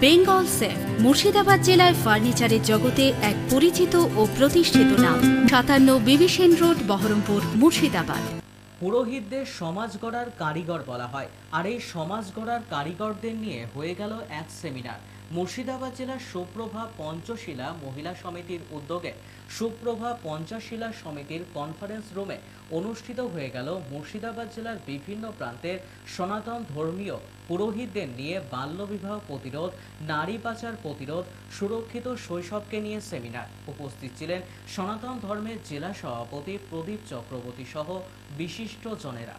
Bengal safe, Murshidabad জেলায় ফার্নিচারের জগতে এক পরিচিত ও প্রতিষ্ঠিত নাম। সাতান্ন বিবিসেন রোড, বহরমপুর, মুর্শিদাবাদ। পুরোহিতদের সমাজ গড়ার কারিগর বলা হয়। আর এই সমাজ গড়ার কারিগরদের নিয়ে হয়ে গেল এক সেমিনার। মুর্শিদাবাদ জেলার সুপ্রভা পঞ্চশিলা মহিলা সমিতির উদ্যোগে সুপ্রভা পঞ্চশিলা সমিতির কনফারেন্স রুমে অনুষ্ঠিত হয়ে গেল মুর্শিদাবাদ জেলার বিভিন্ন প্রান্তের সনাতন ধর্মীয় পুরোহিতদের নিয়ে বাল্যবিবাহ প্রতিরোধ, নারী পাচার প্রতিরোধ, সুরক্ষিত শৈশবকে নিয়ে সেমিনার উপস্থিত ছিলেন সনাতন ধর্মের জেলা সভাপতি প্রদীপ চক্রবর্তী সহ বিশিষ্ট জনেরা।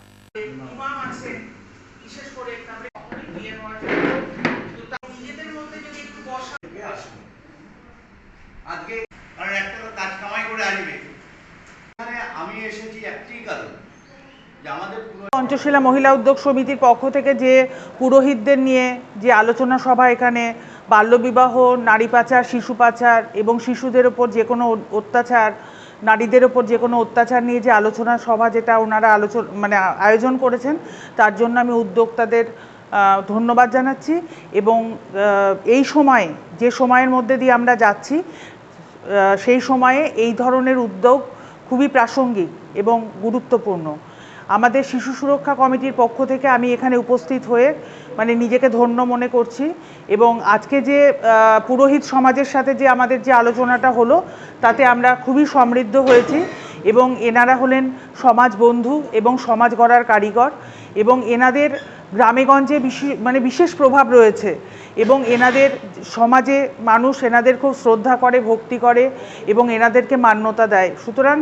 বিশেষ করে তারপরে কখনোই বিয়ে হওয়ার তো তা নিজেদের মধ্যে যদি একটু বসা থেকে আসবে আজকে কারণ একটা তো কাজ কামাই করে আসবে এখানে আমি এসেছি একটি কারণ পঞ্চশীলা মহিলা উদ্যোগ সমিতির পক্ষ থেকে যে পুরোহিতদের নিয়ে যে আলোচনা সভা এখানে বাল্যবিবাহ নারী পাচার, শিশু পাচার এবং শিশুদের ওপর যে কোনো অত্যাচার, নারীদের ওপর যে কোনো অত্যাচার নিয়ে যে আলোচনা সভা যেটা ওনারা আলোচনা মানে আয়োজন করেছেন, তার জন্য আমি উদ্যোক্তাদের ধন্যবাদ জানাচ্ছি এবং এই সময়ে, যে সময়ের মধ্যে দিয়ে আমরা যাচ্ছি সেই সময়ে এই ধরনের উদ্যোগ খুবই প্রাসঙ্গিক এবং গুরুত্বপূর্ণ। আমাদের শিশু সুরক্ষা কমিটির পক্ষ থেকে আমি এখানে উপস্থিত হয়ে মানে নিজেকে ধন্য মনে করছি এবং আজকে যে পুরোহিত সমাজের সাথে যে আমাদের যে আলোচনাটা হলো, তাতে আমরা খুবই সমৃদ্ধ হয়েছি এবং এনারা হলেন সমাজ বন্ধু এবং সমাজ গড়ার কারিগর এবং এনাদের গ্রামেগঞ্জে বিশেষ মানে বিশেষ প্রভাব রয়েছে এবং এনাদের সমাজে মানুষ এনাদের খুব শ্রদ্ধা করে, ভক্তি করে এবং এনাদেরকে মান্যতা দেয়। সুতরাং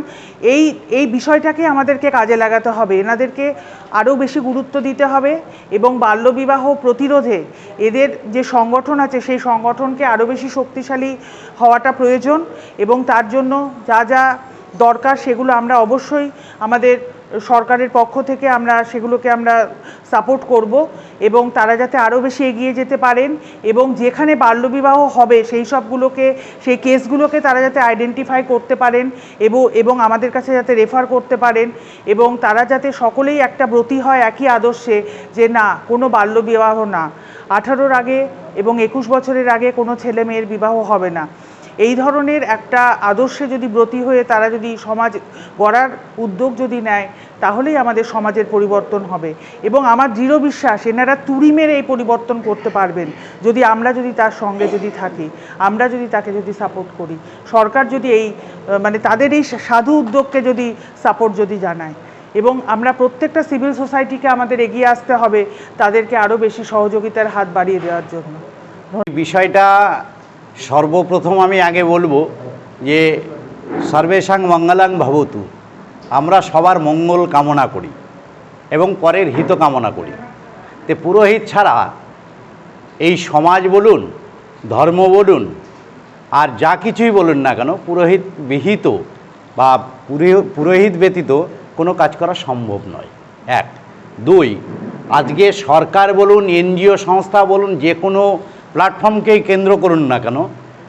এই এই বিষয়টাকে আমাদেরকে কাজে লাগাতে হবে। এনাদেরকে আরও বেশি গুরুত্ব দিতে হবে এবং বাল্যবিবাহ প্রতিরোধে এদের যে সংগঠন আছে, সেই সংগঠনকে আরও বেশি শক্তিশালী হওয়াটা প্রয়োজন এবং তার জন্য যা যা দরকার সেগুলো আমরা অবশ্যই আমাদের সরকারের পক্ষ থেকে আমরা সেগুলোকে আমরা সাপোর্ট করব এবং তারা যাতে আরও বেশি এগিয়ে যেতে পারেন এবং যেখানে বাল্যবিবাহ হবে সেই সবগুলোকে, সেই কেসগুলোকে তারা যাতে আইডেন্টিফাই করতে পারেন এবং এবং আমাদের কাছে যাতে রেফার করতে পারেন এবং তারা যাতে সকলেই একটা ব্রতী হয় একই আদর্শে যে না, কোনো বাল্যবিবাহ না। আঠারোর আগে এবং একুশ বছরের আগে কোনো ছেলে মেয়ের বিবাহ হবে না। এই ধরনের একটা আদর্শে যদি ব্রতী হয়ে তারা যদি সমাজ গড়ার উদ্যোগ যদি নেয়, তাহলেই আমাদের সমাজের পরিবর্তন হবে। এবং আমার দৃঢ় বিশ্বাস, এনারা তুড়ি মেরে এই পরিবর্তন করতে পারবেন, যদি আমরা যদি তার সঙ্গে যদি থাকি, আমরা যদি তাকে যদি সাপোর্ট করি। সরকার যদি এই মানে তাদের এই সাধু উদ্যোগকে যদি সাপোর্ট যদি জানায়। এবং আমরা প্রত্যেকটা সিভিল সোসাইটিকে আমাদের এগিয়ে আসতে হবে, তাদেরকে আরও বেশি সহযোগিতার হাত বাড়িয়ে দেওয়ার জন্য। বিষয়টা সর্বপ্রথম আমি আগে বলব যে সর্বেশাং মঙ্গলাং ভবতু। আমরা সবার মঙ্গল কামনা করি এবং পরের হিত কামনা করি। তে পুরোহিত ছাড়া এই সমাজ বলুন, ধর্ম বলুন, আর যা কিছুই বলুন না কেন, পুরোহিত বিহিত বা পুরো- পুরোহিত ব্যতীত কোনো কাজ করা সম্ভব নয়। এক। দুই, আজকে সরকার বলুন, এনজিও সংস্থা বলুন, যে কোনো প্ল্যাটফর্মকেই কেন্দ্র করুন না কেন,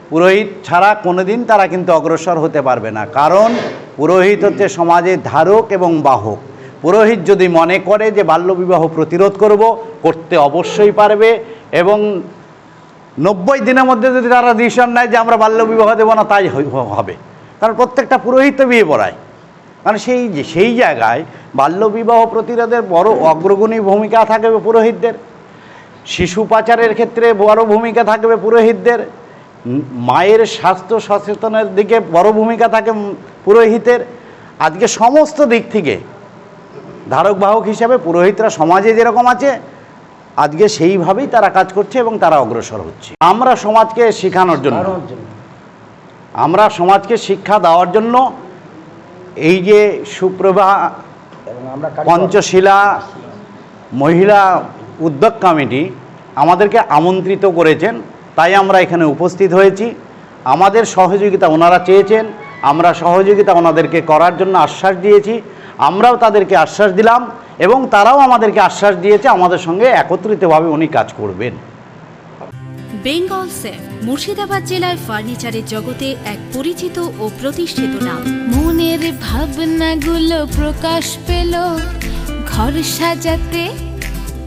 পুরোহিত ছাড়া কোনোদিন তারা কিন্তু অগ্রসর হতে পারবে না। কারণ পুরোহিত হচ্ছে সমাজের ধারক এবং বাহক। পুরোহিত যদি মনে করে যে বাল্যবিবাহ প্রতিরোধ করব, করতে অবশ্যই পারবে এবং নব্বই দিনের মধ্যে যদি তারা ডিসিশন নেয় যে আমরা বাল্যবিবাহ দেবো না, তাই হবে। কারণ প্রত্যেকটা পুরোহিত বিয়ে পড়ায়। কারণ সেই সেই জায়গায় বাল্যবিবাহ প্রতিরোধের বড় অগ্রগণী ভূমিকা থাকবে পুরোহিতদের। শিশু পাচারের ক্ষেত্রে বড় ভূমিকা থাকবে পুরোহিতদের মায়ের স্বাস্থ্য সচেতনের দিকে বড় ভূমিকা থাকে পুরোহিতের। আজকে সমস্ত দিক থেকে ধারক বাহক হিসাবে পুরোহিতরা সমাজে যেরকম আছে আজকে সেইভাবেই তারা কাজ করছে এবং তারা অগ্রসর হচ্ছে। আমরা সমাজকে শেখানোর জন্য আমরা সমাজকে শিক্ষা দেওয়ার জন্য এই যে সুপ্রভা পঞ্চশিলা মহিলা উদ্যোগ কমিটি আমাদেরকে আমন্ত্রিত করেছেন, তাই আমরা এখানে উপস্থিত হয়েছি। আমাদের সহযোগিতা ওনারা চেয়েছেন, আমরা সহযোগিতা ওনাদেরকে করার জন্য আশ্বাস দিয়েছি, আমরাও তাদেরকে আশ্বাস দিলাম এবং তারাও আমাদেরকে আশ্বাস দিয়েছে, আমাদের সঙ্গে একত্রিতভাবে উনি কাজ করবেন। বেঙ্গল সেফ মুর্শিদাবাদ জেলায় ফার্নিচারের জগতে এক পরিচিত ও প্রতিষ্ঠিত নাম। মনের ভাবনাগুলো প্রকাশ পেল, ঘর সাজাতে